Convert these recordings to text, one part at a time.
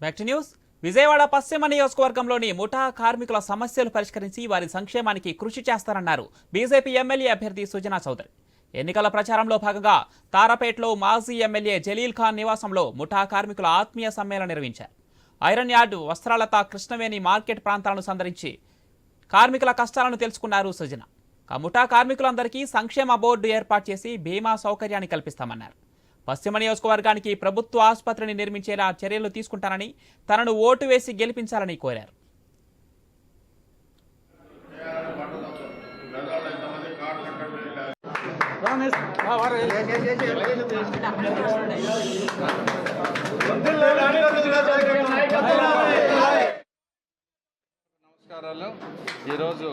Back to news Vijayawada పశ్చిమ నియోజకవర్గంలోని ముఠా కార్మికుల సమస్యలు పరిష్కరించి వారి సంక్షేమానికి కృషి చేస్తారన్నారు బీజేపీ ఎమ్మెల్యే అభ్యర్థి సుజనా చౌదరి. ఎన్నికల ప్రచారంలో భాగంగా తారాపేటలో మాజీ ఎమ్మెల్యే జలీల్ ఖాన్ నివాసంలో ముఠా కార్మికుల ఆత్మీయ సమ్మేళనం నిర్వహించారు. ఐరన్ యార్డు వస్త్రాలత కృష్ణవేణి మార్కెట్ ప్రాంతాలను సందర్శించి కార్మికుల కష్టాలను తెలుసుకున్నారు సుజన. ముఠా కార్మికులందరికీ సంక్షేమ బోర్డు ఏర్పాటు చేసి బీమా సౌకర్యాన్ని కల్పిస్తామన్నారు. పశ్చిమ నియోజకవర్గానికి ప్రభుత్వ ఆసుపత్రిని నిర్మించేలా చర్యలు తీసుకుంటానని తనను ఓటు వేసి గెలిపించాలని కోరారు. నమస్కారాలు. ఈరోజు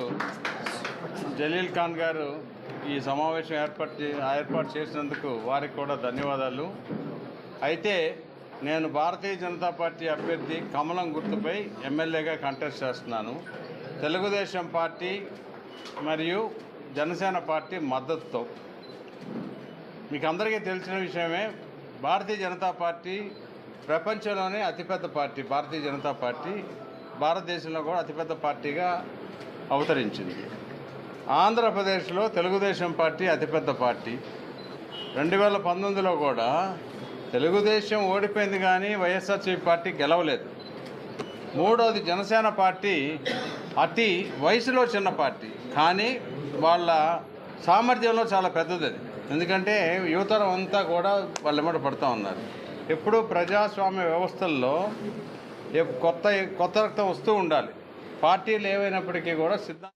జలీల్ ఖాన్ గారు ఈ సమావేశం ఏర్పాటు ఏర్పాటు చేసినందుకు వారికి కూడా ధన్యవాదాలు. అయితే నేను భారతీయ జనతా పార్టీ అభ్యర్థి కమలం గుర్తుపై ఎమ్మెల్యేగా కంటెస్ట్ చేస్తున్నాను. తెలుగుదేశం పార్టీ మరియు జనసేన పార్టీ మద్దతుతో. మీకు అందరికీ తెలిసిన విషయమే భారతీయ జనతా పార్టీ ప్రపంచంలోనే అతిపెద్ద పార్టీ భారతీయ జనతా పార్టీ. భారతదేశంలో కూడా అతిపెద్ద పార్టీగా అవతరించింది. ఆంధ్రప్రదేశ్లో తెలుగుదేశం పార్టీ అతిపెద్ద పార్టీ. రెండు వేల పంతొమ్మిదిలో కూడా తెలుగుదేశం ఓడిపోయింది కానీ వైఎస్ఆర్సీపీ పార్టీ గెలవలేదు. మూడోది జనసేన పార్టీ అతి వయసులో చిన్న పార్టీ కానీ వాళ్ళ సామర్థ్యంలో చాలా పెద్దది. ఎందుకంటే యువతరం అంతా కూడా వాళ్ళ ఎమ్మట పడుతూ ఉన్నారు. ఎప్పుడూ ప్రజాస్వామ్య వ్యవస్థల్లో రేపు కొత్త కొత్త రక్తం వస్తూ ఉండాలి. పార్టీలు ఏవైనప్పటికీ కూడా సిద్ధం